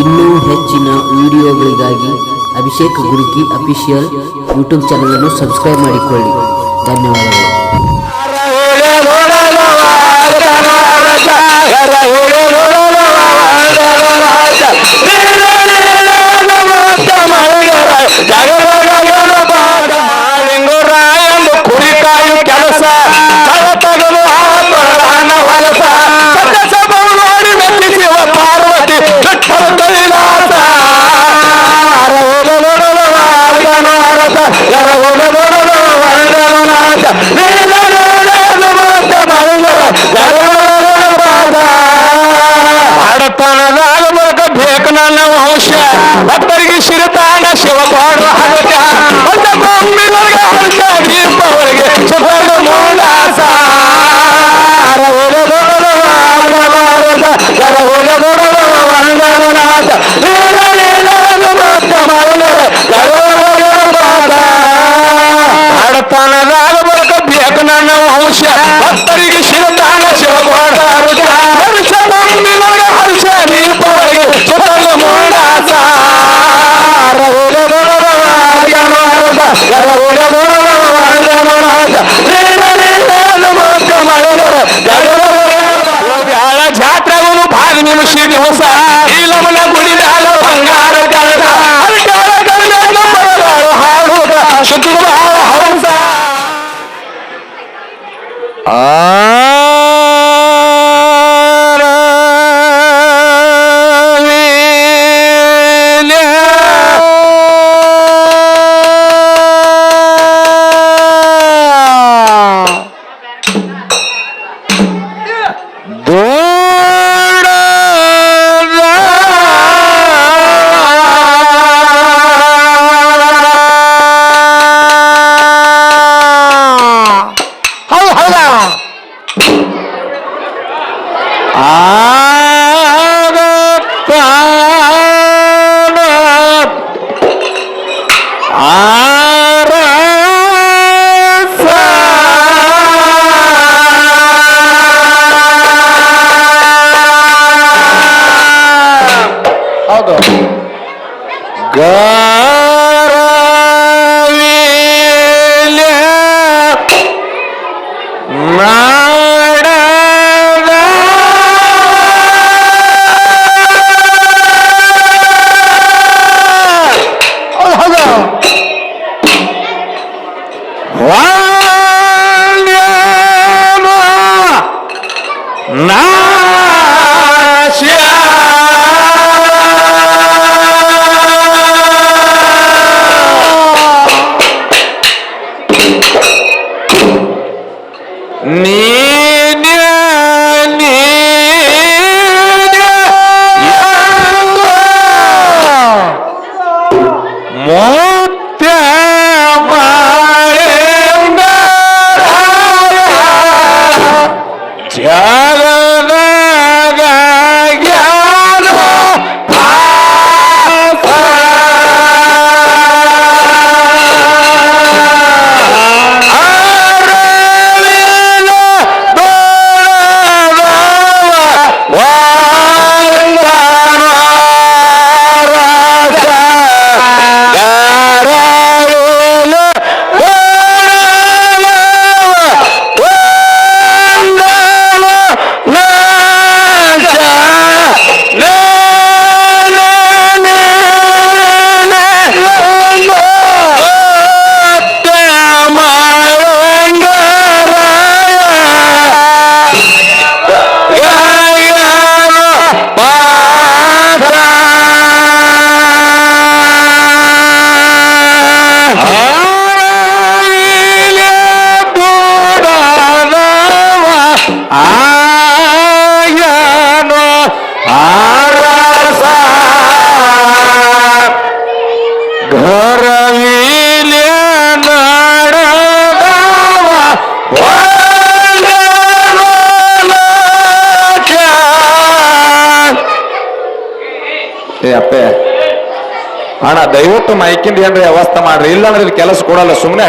ಇನ್ನೂ ಹೆಚ್ಚಿನ ವಿಡಿಯೋಗಳಿಗಾಗಿ ಅಭಿಷೇಕ್ ಗುರುಕಿ ಅಫಿಷಿಯಲ್ ಯೂಟ್ಯೂಬ್ ಚಾನಲನ್ನು ಸಬ್ಸ್ಕ್ರೈಬ್ ಮಾಡಿಕೊಳ್ಳಿ. ಧನ್ಯವಾದಗಳು. ಬಡತನದಾಗ ಬರಕ ಬೇಕು ನನ್ನ ವಂಶ. ಭಕ್ತರಿಗೆ ಶಿರತಾನ ದಿವಸ ಇಲ್ಲಮನ ಗುಡಿ ಮ್ಯಾಲ ಬಂಗಾರ ಕಳದ ಅರಕಾಲ ಗಂಡ ನಂಬರಗಾಳು ಹಾಡುಗ ಶುಕ್ರವಾರ ಹಂಸ ಹೌದು ಅಣ್ಣ ದಯವಿಟ್ಟು ಮೈಕಿಂದ ಏನ್ರಿ ವ್ಯವಸ್ಥೆ ಮಾಡ್ರಿ. ಇಲ್ಲ ಅಂದ್ರೆ ಇಲ್ಲಿ ಕೆಲಸ ಕೊಡಲ್ಲ ಸುಮ್ಮನೆ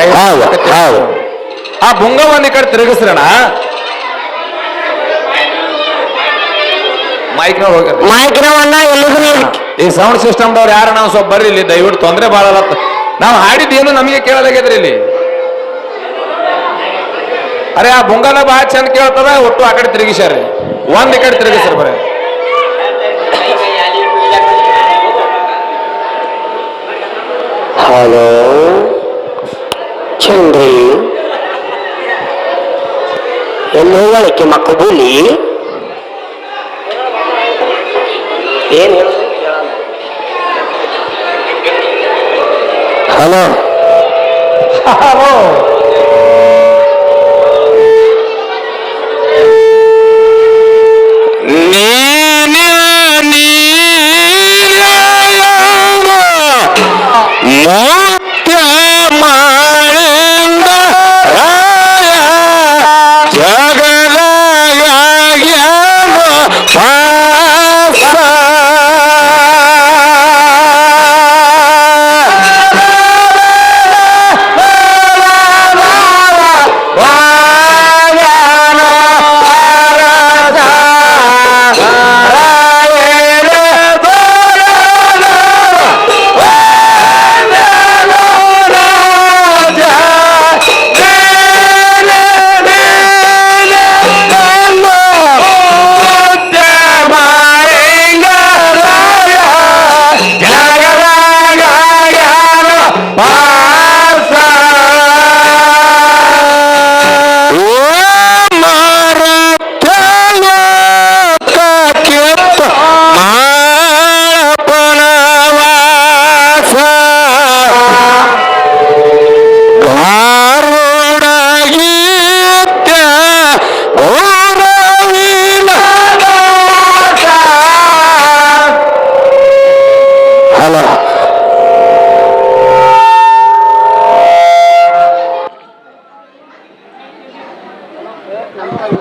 ಆ ಬುಂಗವನ್ನ ಒಂದ್ ಈ ಕಡೆ ತಿರುಗಿಸ್ರಣ ಮೈಕ್ನ ಎಲ್ಲಿಗೂ ಈ ಸೌಂಡ್ ಸಿಸ್ಟಮ್ದವ್ರು ಯಾರು ನಾವು ಸ್ವಲ್ಪ ಬರ್ರಿ ಇಲ್ಲಿ ದಯವಿಟ್ಟು ತೊಂದರೆ ಬಾಳಲ್ಲ ನಾವು ಹಾಡಿದ್ದೇನು ನಮಗೆ ಕೇಳಲಾಗ್ಯದ್ರಿ ಇಲ್ಲಿ? ಅರೆ ಆ ಬುಂಗನ ಬಹಳ ಚಂದ ಕೇಳ್ತದ ಒಟ್ಟು ಆ ಕಡೆ ತಿರುಗಿಸ್ಯಾರ್ರಿ. ಒಂದ್ ಈ ಕಡೆ ತಿರುಗಿಸ್ರಿ ಬರೀ. ಹಲೋ ಚಂದ್ರಿ ಎಲ್ಲಿ ಹೋಗಳಿಕೆ ಮಕ್ಕಬೂಲಿ ಏನು ಹಲೋ ನೀನೇ Yeah.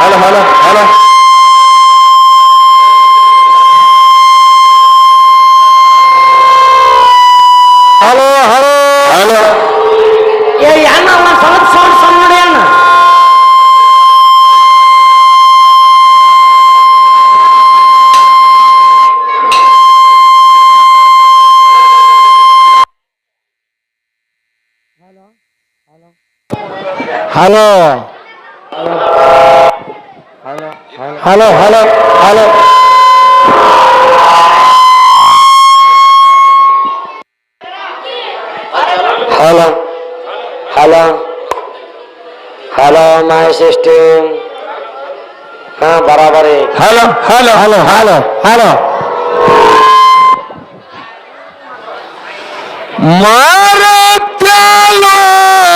Hello hello hello hello hello hello ಏ ಅಣ್ಣ ಒಂದು ಸ್ವಲ್ಪ ಸೌಂಡ್ ಸಣ್ಣ ಮಾಡಿ ಅಣ್ಣ hello hello hello hello hello hello hello my system ಹಾ ಬರಾಬರಿ hello hello hello hello hello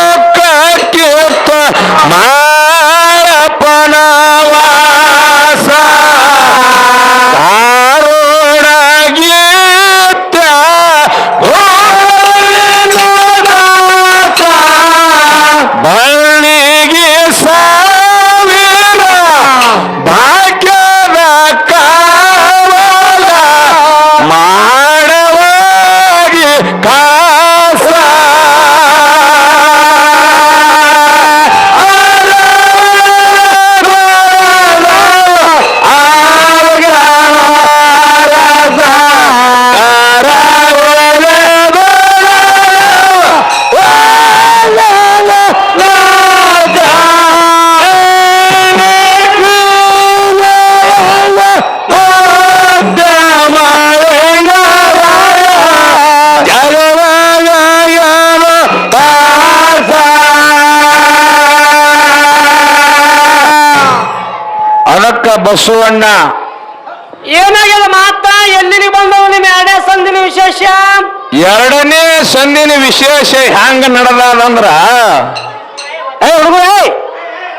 ಮಾರತ್ಯಲೋಕಕ್ಕಿಂತ ಮಾರಪನವಾಸ ಅದಕ್ಕ ಬಸವಣ್ಣ. ಏನಾಗ್ಯದ ಮಾತ? ಎಲ್ಲಿಗೆ ಬಂದವು ನಿಮ್ಮ ಎರಡನೇ ಸಂದಿನ ವಿಶೇಷ? ಎರಡನೇ ಸಂದಿನ ವಿಶೇಷ ಹೆಂಗ ನಡೆದಂದ್ರ ಏ ಹುಡುಗ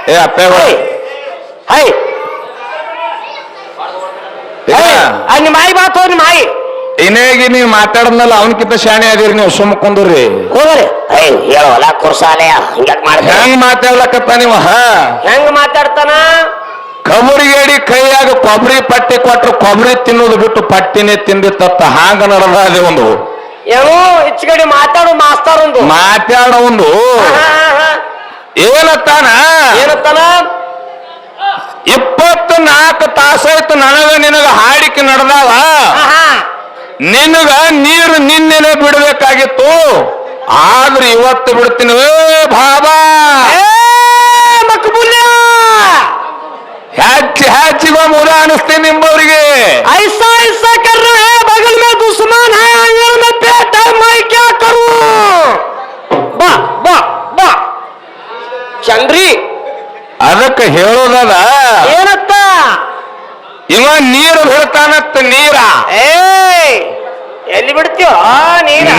ಏ ಹೈ. ನಿಮ್ಮ ಮಾಯಿ ಬಾತು ನಿಮ್ಮ ಮಾಯಿ ಇನೇಗಿ ನೀವು ಮಾತಾಡದ್ನಲ್ಲ ಅವನಕಿಂತ ಶಾಣೆ ಅದೀರಿ ನೀವು ಸುಮ್ಮ ಕುಂದ್ರಿ. ಹೋಗ್ರಿ. ಹೇಳೋಲ್ಲ ಹಿಂಗ್ಯಾಕ್ ಮಾಡ್ತೀರಿ? ಹೆಂಗ್ ಮಾತಾಡ್ಲಕತ್ತ ನೀವು? ಹಾ. ಹೆಂಗ್ ಮಾತಾಡ್ತಾನ? ಕಬರಿಗೇಡಿ ಕೈಯಾಗ ಕೊಬ್ಬರಿ ಪಟ್ಟಿ ಕೊಟ್ರು ಕೊಬ್ಬರಿ ತಿನ್ನೋದು ಬಿಟ್ಟು ಪಟ್ಟಿನೇ ತಿಂದಿತ್ತ ಹಾಂಗ ನಡೆದ ಅದೇ ಒಂದು. ಏನೋ ಹೆಚ್ಚುಗಡೆ ಮಾತಾಡು ಮಾಸ್ತಾರ ಒಂದು. ಮಾತಾಡ ಒಂದು. ಏನತ್ತಾನ? ಏನತ್ತಾನ? ಇಪ್ಪತ್ತು ನಾಲ್ಕು ತಾಸಾಯ್ತು ನನಗ ನಿನಗ ಹಾಡಿಕೆ ನಡೆದಾವ. ನಿನಗ ನೀರು ನಿನ್ನೆನೆ ಬಿಡಬೇಕಾಗಿತ್ತು. ಆದ್ರೆ ಇವತ್ತು ಬಿಡ್ತೀನಿ. ಬಾಬಾ! ಹ್ಯಾಚಿ ಹ್ಯಾಚಿಗೋ ಮೂಲ ಅನಿಸ್ತೇನೆ ನಿಂಬವ್ರಿಗೆ. ಐಸಾ ಐಸಾ ಕರ್ರು ಬಗಲ್ ಮೇ ದುಸ್ಮಾನ್ ಬಾ ಬಾ ಬಾ. ಚಂದ್ರಿ. ಅದಕ್ಕೆ ಹೇಳೋದದ? ಏನತ್ತ? ಇವ ನೀರು ಹೇಳ್ತಾನತ್ತ ನೀರ. ಏ ಎಲ್ಲಿ ಬಿಡ್ತೀವ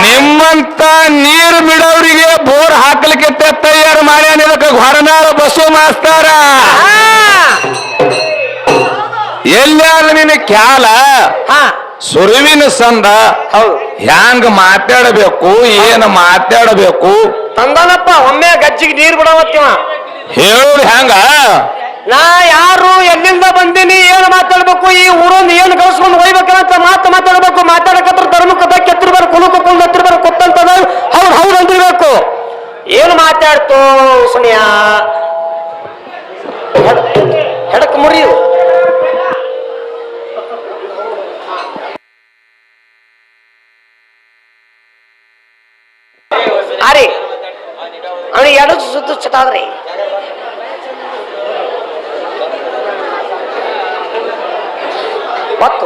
ನಿಮ್ಮಂತ ನೀರು ಬಿಡೋರಿಗೆ ಬೋರ್ ಹಾಕ್ಲಿಕ್ಕೆ ತಯಾರು ಮಾಡ್ಯಾನ ಇದಕ್ಕೆ ಹೊರನಾಳ ಬಸ್ಸು ಮಾಸ್ತಾರ. ಎಲ್ಲಾದ್ರೂ ನಿನ್ನ ಕ್ಯಾಲ ಸುರುವಿನ ಸಂದ. ಹ್ಯಾಂಗ ಮಾತಾಡಬೇಕು ಏನು ಮಾತಾಡಬೇಕು? ತಂದನಪ್ಪ ಒಮ್ಮೆ ಗಜ್ಜಿಗೆ ನೀರು ಬಿಡವತ್ತಿವ ಹೇಳೋದು ಹ್ಯಾಂಗ? ನಾ ಯಾರು ಎಲ್ಲಿಂದ ಬಂದೀನಿ, ಏನು ಮಾತಾಡ್ಬೇಕು, ಈ ಊರೊಂದು ಏನು ಗಳಿಸ್ಕೊಂಡು ಹೋಗ್ಬೇಕಂತ ಮಾತು ಮಾತಾಡ್ಬೇಕು, ಮಾತಾಡಕತ್ರ ಧರ್ಮಕ್ಕೆ ಬೆಕ್ಕ ಎತ್ತಿರ್ಬೇಕು ಕುಲಕ್ಕೆ ಕುಲ್ ಎತ್ತಿರ್ಬೇಕು ಕೊತ್ತಂತದ ಹೌದು ಹೌದು ಅಂದಿರ್ಬೇಕು. ಏನು ಮಾತಾಡ್ತು ಸುನಿಯ? ಹೆಡಕ್ ಮುರಿಯು. ಅರಿ ಅವನಿಗೆ ಎರಡು ಸುತ್ತು ಚಟಾದ್ರಿ ಮತ್ತು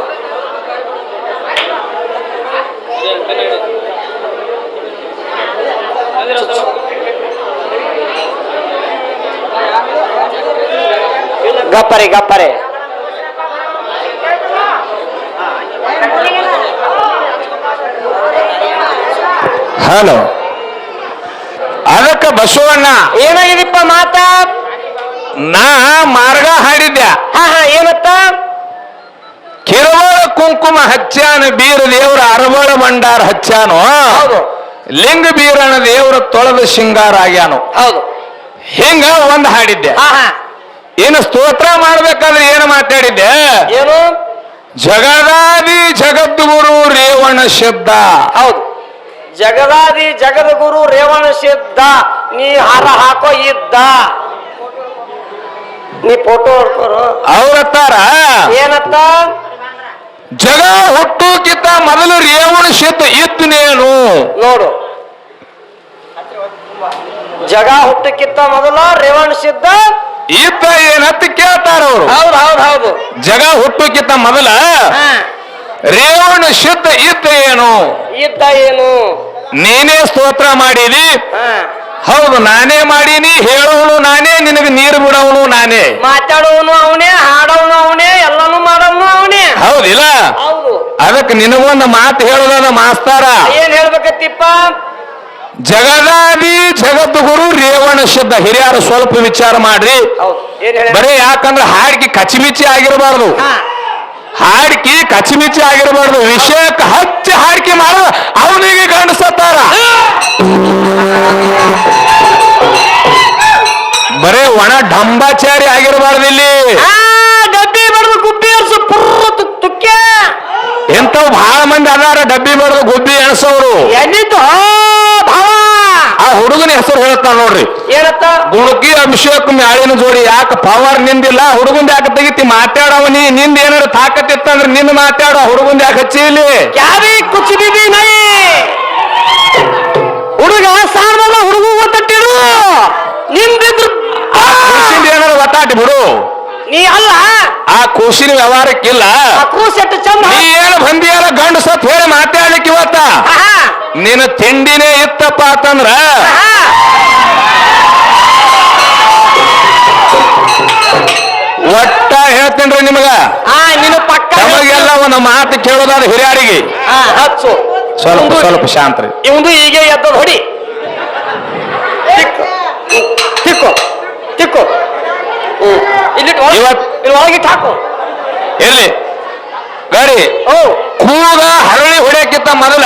ಗಪ್ಪರೆ ಗಪ್ಪರೆ. ಹಲೋ. ಅದಕ್ಕ ಬಸವಣ್ಣ. ಏನಾಗಿದಿಪ್ಪ ಮಾತಾ? ನಾ ಮಾರ್ಗ ಹಾಡಿದ್ದೆ. ಹಾ ಹಾ ಏನತ್ತ? ಕಿರುವಳ ಕುಂಕುಮ ಹಚ್ಚಾನ ಬೀರ ದೇವ್ರ ಭಂಡಾರ ಹಚ್ಚಾನು ಹೌದು. ಲಿಂಗ ಬೀರನ ದೇವ್ರ ತೊಳೆದ ಶೃಂಗಾರ ಆಗ್ಯಾನು? ಹೌದು. ಹಿಂಗ ಒಂದ್ ಹಾಡಿದ್ದೆ. ಇನ್ನು ಸ್ತೋತ್ರ ಮಾಡ್ಬೇಕಾದ್ರೆ ಏನು ಮಾತಾಡಿದ್ದೆ? ಏನು? ಜಗದಾದಿ ಜಗದ್ಗುರು ರೇವಣ ಶಬ್ದ. ಹೌದು. ಜಗದಾದಿ ಜಗದ್ಗುರು ರೇವಣ ಶಬ್ದ. ನೀ ಹಾರ ಹಾಕೋ ಇದ್ದ. ನೀ ಫೋಟೋ ಹೊಡ್ಕೋರು. ಅವ್ರತ್ತಾರ? ಏನತ್ತ? ಜಗ ಹುಟ್ಟುಕಿಂತ ಮೊದಲು ರೇವಣ ಸಿದ್ಧ ಇದ್ದನೇನು ನೋಡು. ಜಗ ಹುಟ್ಟಕ್ಕಿಂತ ಮೊದಲು ರೇವಣ ಸಿದ್ಧ ಇದ್ದ ಏನಂತ ಕೇಳ್ತಾರ ಅವರು. ಹೌದು ಹೌದು ಹೌದು. ಜಗ ಹುಟ್ಟುಕಿಂತ ಮೊದಲ ರೇವಣ ಸಿದ್ಧ ಇದ್ದ ಏನು? ಇದ್ದ ಏನು? ನೀನೇ ಸ್ತೋತ್ರ ಮಾಡಿದಿ. ಹಾ. ಹೌದು ನಾನೇ ಮಾಡೀನಿ ಹೇಳೋನು ನಾನೇ ನಿನಗೆ ನೀರು ಬಿಡೋನು ನಾನೇ. ಮಾತಾಡೋನು ಅವನೇ ಹಾಡೋನು ಅವನೇ ಎಲ್ಲಾನು ಮಾಡೋನು ಅವನೇ. ಹೌದಿಲ್ಲ ಹೌದು. ಅದಕ್ಕೆ ನಿನಗೊಂದು ಮಾತು ಹೇಳೋದದ ಮಾಸ್ತಾರ. ಏನ್ ಹೇಳ್ಬೇಕತ್ತಿಪ್ಪ? ಜಗದಾದಿ ಜಗದ್ಗುರು ರೇವಣ ಶಬ್ದ. ಹಿರಿಯರು ಸ್ವಲ್ಪ ವಿಚಾರ ಮಾಡ್ರಿ. ಬರೀ ಯಾಕಂದ್ರೆ ಹಾಡಿಗೆ ಕಚಿಮಿಚಿ ಆಗಿರಬಾರ್ದು. ಹಾಡಿಕೆ ಕಚಿಮಿಚಿ ಆಗಿರಬಾರ್ದು. ವಿಷಯಕ್ಕೆ ಹಚ್ಚಿ ಹಾಡಿಕೆ ಮಾಡ ಅವನಿಗೆ ಗಂಡಸತ್ತಾರ. ಬರೇ ಒಣ ಡಂಬಾಚಾರಿ ಆಗಿರಬಾರ್ದು ಇಲ್ಲಿ. ಡಬ್ಬಿ ಬಡ್ದು ಗುಬ್ಬಿ ತುಕ್ ತುಕ್ಕೆ ಎಂತವ್ ಬಹಳ ಮಂದಿ ಅದಾರ ಡಬ್ಬಿ ಬಡದು ಗುಬ್ಬಿ ಎಣಸೋರು. ಎಣ್ಣಿತು ಆ ಹುಡುಗನ ಹೆಸರು ಹೇಳ್ತಾನೆ ನೋಡ್ರಿ. ಏನತ್ತ? ಗುಣಕಿ ಅಭಿಷೇಕ್ ಮ್ಯಾಳಿನ ಜೋಡಿ ಯಾಕೆ ಪವರ್ ನಿಂದಿಲ್ಲ? ಹುಡುಗಂದ ಯಾಕೆ ತೆಗಿತಿ? ಮಾತಾಡವ ನೀ. ನಿಂದ ಏನಾರ ತಾಕತ್ತಿತ್ತಂದ್ರೆ ನಿನ್ನ ಮಾತಾಡ. ಹುಡುಗಂದ ಯಾಕೆ ಹಚ್ಚಿ ಇಲ್ಲಿ ಯಾರಿ ಕುಚ್ ಬಿಬಿ ನೈ? ಹುಡುಗ ಸಾರ್ವಲ್ಲ ಹುಡುಗ ಒತ್ತಟ್ಟಿರು. ನಿಂದಿದ್ರು. ಏನಾರ ಒತ್ತಾಟಿ ಬಿಡು. ನೀ ಅಲ್ಲ? ಆ ಕೂಸಿನ ವ್ಯವಹಾರಕ್ಕಿಲ್ಲ. ಆ ಕೂಸೆಟ್ಟು ಚಂದ ನೀ ಏನು ಬಂದಿಯಲ್ಲ ಗಂಡು ಸತ್ ಹೇಳಿ ಮಾತಾಡ್ಲಿಕ್ಕೆ ಇವತ್ತ? ನಿನ್ನ ತಿಂಡಿನೇ ಇತ್ತಪ್ಪ ಅಂತಂದ್ರ. ಒಟ್ಟ ಹೇಳ್ತೇನ್ರಿ ನಿಮಗ? ಆ ನಿನ್ನ ಪಕ್ಕ ನಮಗೆಲ್ಲ ಒಂದು ಮಾತು ಕೇಳೋದಾದ ಹಿರಿಯರಿಗೆ. ಆ, ಹಚ್ಚು. ಸ್ವಲ್ಪ ಸ್ವಲ್ಪ ಶಾಂತ್ರಿ ಇವಂದು ಈಗ ಎದ್ದ ಹೊಡಿ. ತಿಕ್ಕೋ. ತಿಕ್ಕು. ಇಲ್ಲಿ ಹಾಕು. ಎಲ್ಲಿ? ಗಾಡಿ. ಓ. ಕೂಗ ಹರಳಿ ಹೊಡೆಯಕ್ಕಿಂತ ಮೊದಲ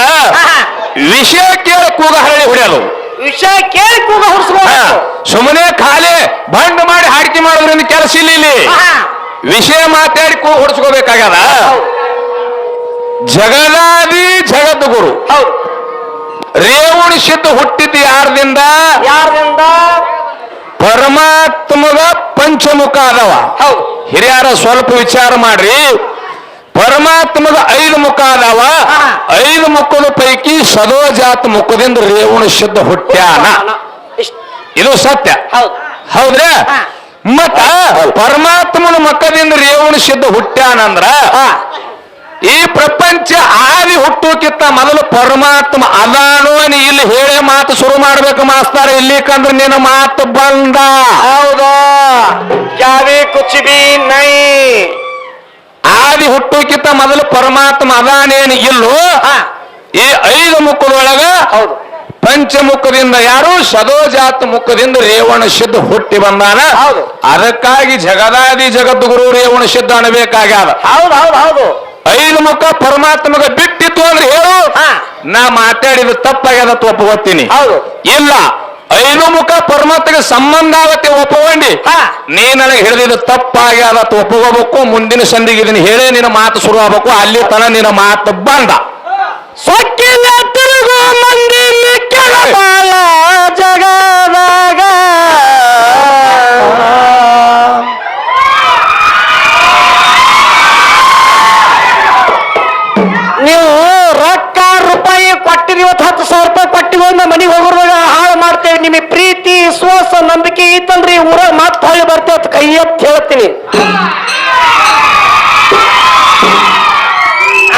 ವಿಷಯ ಕೇಳಿ ಕೂಗ ಹರಳಿ ಹೊಡೆಯಲು. ವಿಷಯ ಕೇಳಿ ಕೂಗ ಹಾ, ಸುಮ್ಮನೆ ಖಾಲಿ ಬಂಡ್ ಮಾಡಿ ಹಾಡಿಕೆ ಮಾಡೋದ್ರಿಂದ ಕೆಲಸ ಇಲ್ಲ ಇಲ್ಲಿ. ವಿಷಯ ಮಾತಾಡಿ ಕೂಗ ಹೊಡ್ಸ್ಕೋಬೇಕಾಗ್ಯದ ಹೌದು. ಜಗದಾದಿ ಜಗದ್ಗುರು. ರೇವಣ ಸಿದ್ಧ ಹುಟ್ಟಿದ್ದು ಯಾರದಿಂದ? ಯಾರ್ದಿಂದ? ಪರಮಾತ್ಮಗ ಪಂಚಮುಖ ಅದಾವ ಹಿರಿಯರ ಸ್ವಲ್ಪ ವಿಚಾರ ಮಾಡ್ರಿ. ಪರಮಾತ್ಮಗ ಐದು ಮುಖ ಅದಾವ. ಐದು ಮುಖದ ಪೈಕಿ ಸದೋಜಾತ ಮುಖದಿಂದ ರೇವಣ ಸಿದ್ಧ ಹುಟ್ಟ್ಯಾನ. ಇದು ಸತ್ಯ. ಹೌದು. ಹೌದ್ರಾ. ಮತ್ತ ಪರಮಾತ್ಮನ ಮಕ್ಕದಿಂದ ರೇವಣ ಸಿದ್ಧ ಹುಟ್ಟ್ಯಾನಂದ್ರ. ಈ ಪ್ರಪಂಚ ಆದಿ ಹುಟ್ಟೋಕಿತ್ತ ಮೊದಲು ಪರಮಾತ್ಮ ಅದಾನು ನೀ ಇಲ್ಲಿ ಹೇಳೇ ಮಾತು ಶುರು ಮಾಡ್ಬೇಕು ಮಾಸ್ತಾರ. ಇಲ್ಲಿಕಂದ್ರೆ ನಿನ್ನ ಮಾತು ಬಂದ. ಹೌದಾ? ಯಾವೇ ಕುಚ್ ಬಿ ನೈ. ಆದಿ ಹುಟ್ಟೋಕ್ಕಿಂತ ಮೊದಲು ಪರಮಾತ್ಮ ಅದಾನೇನು ಇಲ್ಲೋ. ಈ ಐದು ಮುಖದೊಳಗ ಹೌದು. ಪಂಚಮುಖದಿಂದ ಯಾರು? ಸದೋಜಾತ ಮುಖದಿಂದ ರೇವಣ ಸಿದ್ಧ ಹುಟ್ಟಿ ಬಂದಾನ. ಹೌದು. ಅದಕ್ಕಾಗಿ ಜಗದಾದಿ ಜಗದ್ಗುರು ರೇವಣ ಸಿದ್ಧ ಅನ್ಬೇಕಾಗ್ಯಾದ. ಹೌದು ಹೌದು ಹೌದು. ಐದು ಮುಖ ಪರಮಾತ್ಮಗ ಬಿಟ್ಟಿತ್ತು ಅಂದ್ರೆ ಹೇಳು. ಹಾ. ನಾ ಮಾತಾಡಿದ ತಪ್ಪಾಗ್ಯದ ತಪ್ಪು ಗೊತ್ತೀನಿ. ಹೌದು. ಇಲ್ಲ. ಐದು ಮುಖ ಪರಮಾತ್ಮಗೆ ಸಂಬಂಧ ಆಗತ್ತೆ ಒಪ್ಪಗೊಂಡಿ. ನೀ ನನಗೆ ಹಿಡಿದಿದ್ದು ತಪ್ಪಾಗಿ ಅಂತ ಒಪ್ಪಗೋಬೇಕು ಮುಂದಿನ ಸಂದಿಗೆ ಇದನ್ನ ಹೇಳೇ ನಿನ್ನ ಮಾತು ಶುರು ಆಗ್ಬೇಕು ಅಲ್ಲಿ ತನ ನಿನ್ನ ಮಾತು ಬಂದ. ಸೊಕ್ಕಿನ ತಿರುಗೋ ಮಂದಿ ಜಗದಾಗ. ನಿಮಗೆ ಪ್ರೀತಿ ವಿಶ್ವಾಸ ನಂಬಿಕೆ ಇತ್ತಂದ್ರಿ ಊರ ಮತ್ತೆ ಹೊಳ್ಳಿ ಬರ್ತೇವೆ ಕೈ ಎತ್ತಿ ಹೇಳ್ತೀನಿ.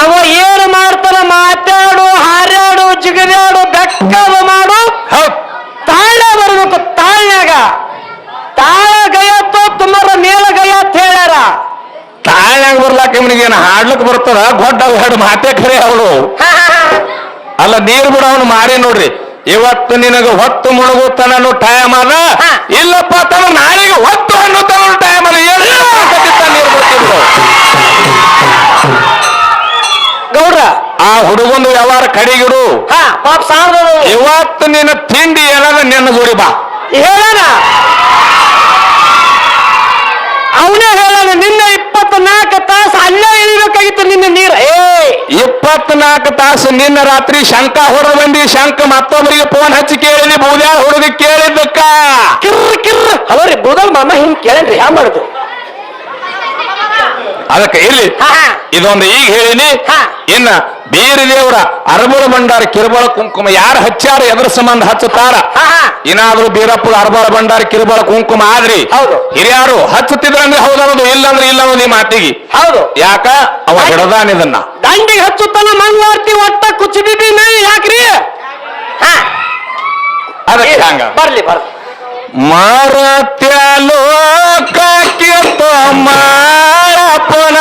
ಅವ ಏನು ಮಾಡ್ತಾನ ಮಾತಾಡು ಹಾರಾಡು ಜಿಗದಾಡು ಬೆಕ್ಕದ ಮಾಡು. ತಾಳ ಬರ್ಬೇಕು ತಾಳ್ನಾಗ ತಾಳ ಗಯತ್ತೋ ತುಮರ ಮೇಲ ಗಯತ್ ಹೇಳ್ಯಾರ. ತಾಳ್ನಾಗ ಬರ್ಲಾಕ ಇವನಿಗೆ ಏನು ಹಾಡ್ಲಕ್ ಬರ್ತದ? ಗೊಡ್ಡ ಹೆಡ್ ಮಾತೇ ಖರೆ ಅವಳು. ಅಲ್ಲ ನೀರು ಬಿಡ ಅವನು ಮಾರಿ ನೋಡ್ರಿ. ಇವತ್ತು ನಿನಗೆ ಹೊತ್ತು ಮುಳುಗುತ್ತಾನ ಟೈಮ್ ಅದ. ಇಲ್ಲಪ್ಪ ತನ ನಾಳೆಗೆ ಹೊತ್ತು ಅನ್ನುತ್ತಾನ ಅನ್ನೋ ಟೈಮ್ ಅದ ಗೌಡ್ರ. ಆ ಹುಡುಗಂದು ವ್ಯವಹಾರ ಕಡೆಗಿಡು. ಪಾಪ ಇವತ್ತು ನಿನ್ನ ತಿಂಡಿ ಏನಾದ್ರೆ ನಿನ್ನ ಗುರಿ ಬಾ. ಹೇಳ ಅವನೇ ಹೇಳ ನಿನ್ನ ಇಪ್ಪತ್ನಾಲ್ಕು ತಾಸು ಅಲ್ಲೇ ಇಳಿಬೇಕಾಗಿತ್ತು ನಿನ್ನ ಇಪ್ಪತ್ನಾಲ್ಕು ತಾಸು ನಿನ್ನ ರಾತ್ರಿ ಶಂಕ ಹೊರ ಬಂದಿ ಶಂಕ ಮತ್ತೊಬ್ಬರಿಗೆ ಫೋನ್ ಹಚ್ಚಿ ಕೇಳಿದಿ ಬೂದ್ಯಾ ಹುಡುಗ ಕೇಳಿದ್ದಕ್ಕ? ಕಿರ್ರ ಕಿರ್ರ. ಅವರಿ ಬೂದಲ್ ಮಾಮ ಹಿಂಗ್ ಕೇಳನ್ರಿ ಹ್ಯಾ ಮಾಡುದು? ಅದಕ್ಕೆ ಇಲ್ಲಿ ಇದೊಂದು ಈಗ ಹೇಳಿನಿ. ಇನ್ನ ಬೀರಿ ದೇವರ ಅರಬರ ಭಂಡಾರ ಕಿರುಬಳ ಕುಂಕುಮ ಯಾರು ಹಚ್ಚಾರ ಎದ್ರ ಸಂಬಂಧ ಹಚ್ಚುತ್ತಾರ? ಏನಾದ್ರೂ ಬೀರಪ್ಪ ಅರಬಳ ಭಂಡಾರ ಕಿರುಬಳ ಕುಂಕುಮ ಆದ್ರಿ. ಹೌದು. ಹಿರಿಯಾರು ಹಚ್ಚುತ್ತಿದ್ರಂದ್ರೆ ಹೌದನ್ನೋದು ಇಲ್ಲ ಅಂದ್ರೆ ಇಲ್ಲ ಅನ್ನೋದು ಈ ಮಾತಿಗೆ. ಹೌದು. ಯಾಕ? ಅವ ಹಿಡದಾನ ಇದನ್ನ. ದಂಡಿಗೆ ಹಚ್ಚುತ್ತಾನ ಮಂಗಳಾರತಿ ಒಟ್ಟ ಕುಚ್ಚಿ ಬಿಬಿ ನೈ ಯಾಕ್ರಿ? ಹಾ. ಅದಕ್ಕೆ ಹಂಗ. ಬರ್ಲಿ ಬರ್ಲಿ. ಮರತ್ಯ ಲೋಕಕ್ಕೆ ಮಾರಪ್ಪನ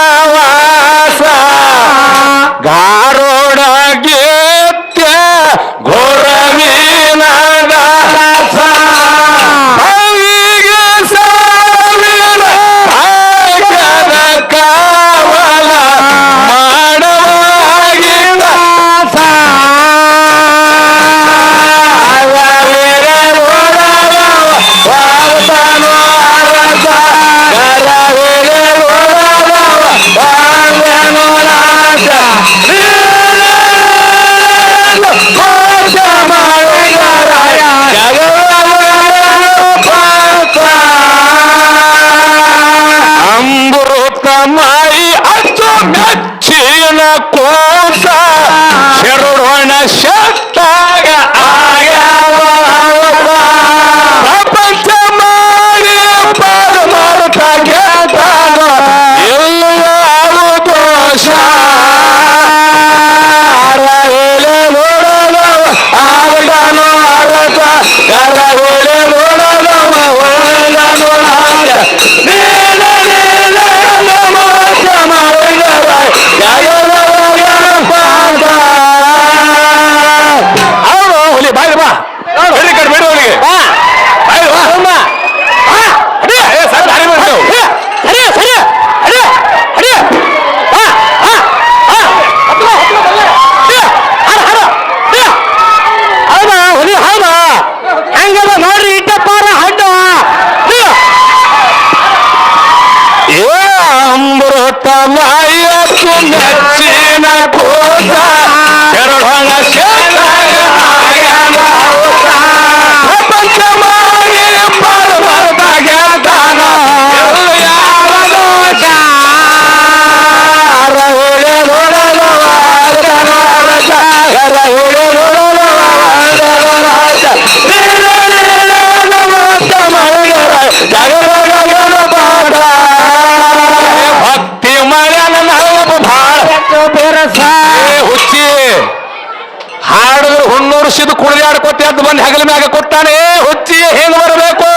ಅಂತ ಬಂದು ಹೆಗಲ ಮ್ಯಾಗ ಕೊಟ್ಟಾನೆ ಹುಚ್ಚಿ ಹೆಂಗ್ ಬರಬೇಕು?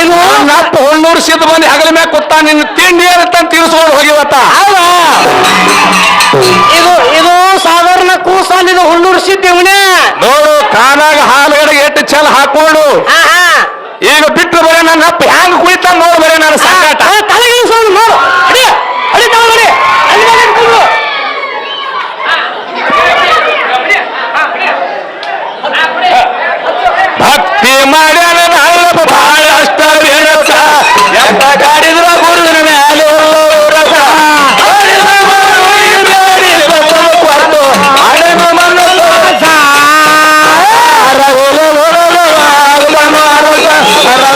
ಇದು ನಟ್ಟು ಹುಣ್ಣೂರು ಸಿದ್ದು ಬಂದು ಹೆಗಲ ಮ್ಯಾಗ ಕೊಟ್ಟಾನೆ ನಿನ್ನ ತಿಂಡಿ ಏನಂತ ತೀರಿಸ್ಕೊಂಡು ಹೋಗಿವತ್ತ? ಇದು ಇದು ಸಾಧಾರಣ ಕೂಸಲ್ ಇದು ಹುಣ್ಣೂರು ಸಿದ್ದಿವನೇ ನೋಡು ಕಾನಾಗ ಹಾಲುಗಡೆ ಎಟ್ಟು ಚೆಲ್ ಹಾಕೊಂಡು ಈಗ ಬಿಟ್ಟು ಬರೀ ನನ್ನ ಅಪ್ಪ ಹ್ಯಾಂಗ ಕುಳಿತ ನೋಡು ಬರೀ ನನ್ನ ಸಂಗಾಟ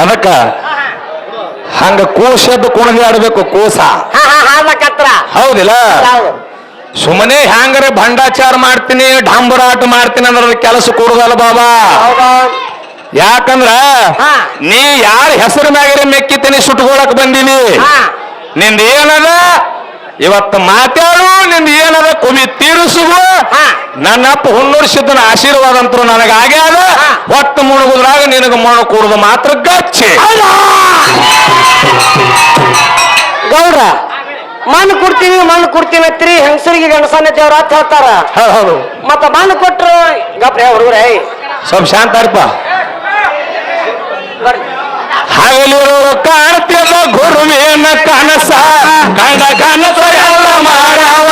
ಅದಕ್ಕ ಹಂಗ ಕೂಸದ್ದು ಕುಣದಿ ಆಡ್ಬೇಕು ಕೂಸ. ಹೌದಿಲ್ಲ? ಹೌದು ಸುಮ್ಮನೆ ಹ್ಯಾಂಗರ ಭಂಡಾಚಾರ ಮಾಡ್ತೀನಿ ಡಾಂಬರಾಟ ಮಾಡ್ತೀನಿ ಅಂದ್ರೆ ಕೆಲಸ ಕೊಡುದಲ್ಲ ಬಾಬಾ. ಯಾಕಂದ್ರ. ನೀ ಯಾರ ಹೆಸರು ಮ್ಯಾಗರೆ ಮೆಕ್ಕಿತೀನಿ ಸುಟ್ಕೊಳಕ್ ಬಂದೀನಿ? ನಿಂದ ಏನದ ಇವತ್ತು ಮಾತಾಡು ನಿನ್ ಏನದ ಕುಮಿ ತೀರಿಸುವ. ನನ್ನಪ್ಪ ಹುಣ್ಣೂರು ಸಿದ್ದನ ಆಶೀರ್ವಾದ ಅಂತೂ ನನಗೆ ಆಗ್ಯಾದ ಒಟ್ಟು ಮುಳುಗುದ್ರಾಗ ನಿನಗೆ ಮಣ್ಣು ಕೂಡುದು ಮಾತ್ರ ಗಚ್ಚಿ. ಗೌಡ್ರ ಮಣ್ಣು ಕೊಡ್ತೀವಿ ಮಣ್ಣು ಕೊಡ್ತೀವಿ ಅತ್ರಿ? ಹೆಂಗಸರಿಗೆ ಗಂಡಸನ್ನ ದೇವ್ರ ಅಂತ ಹೇಳ್ತಾರ. ಹೌದು ಮತ್ತ ಮಣ್ಣು ಕೊಟ್ರು ಗಪ್ರೆ ಹುಡುಗ್ರೆ ಸ್ವಲ್ಪ ಶಾಂತ ಇರಪ್ಪ ಹಗಲಿರೋ ಕಾಣ್ತಿದ ಗುರುವಿನ ಕನಸ. ಕಂಡ ಕನಸ ಎಲ್ಲ ಮಾಡವ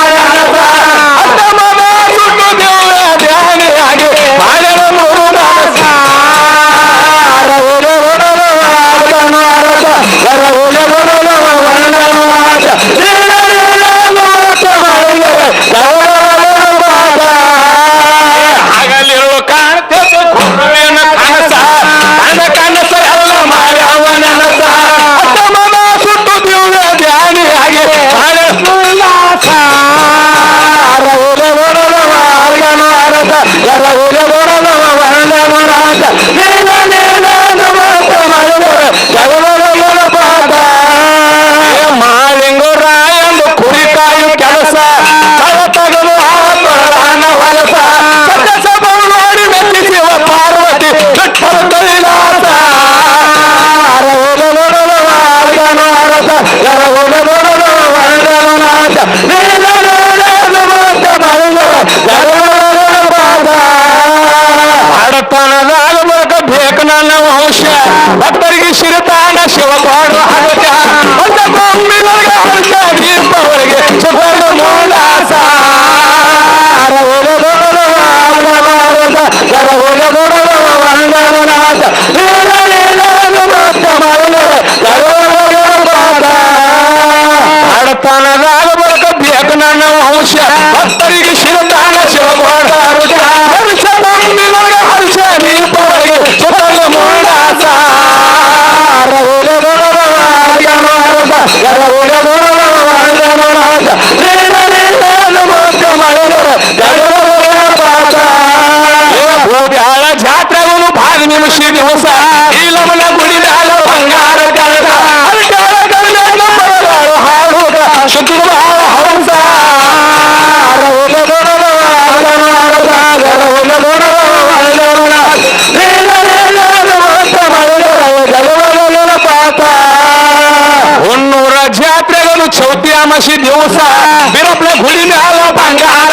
अशी दिवसा बिरपल्या घुडीने आला भांगा.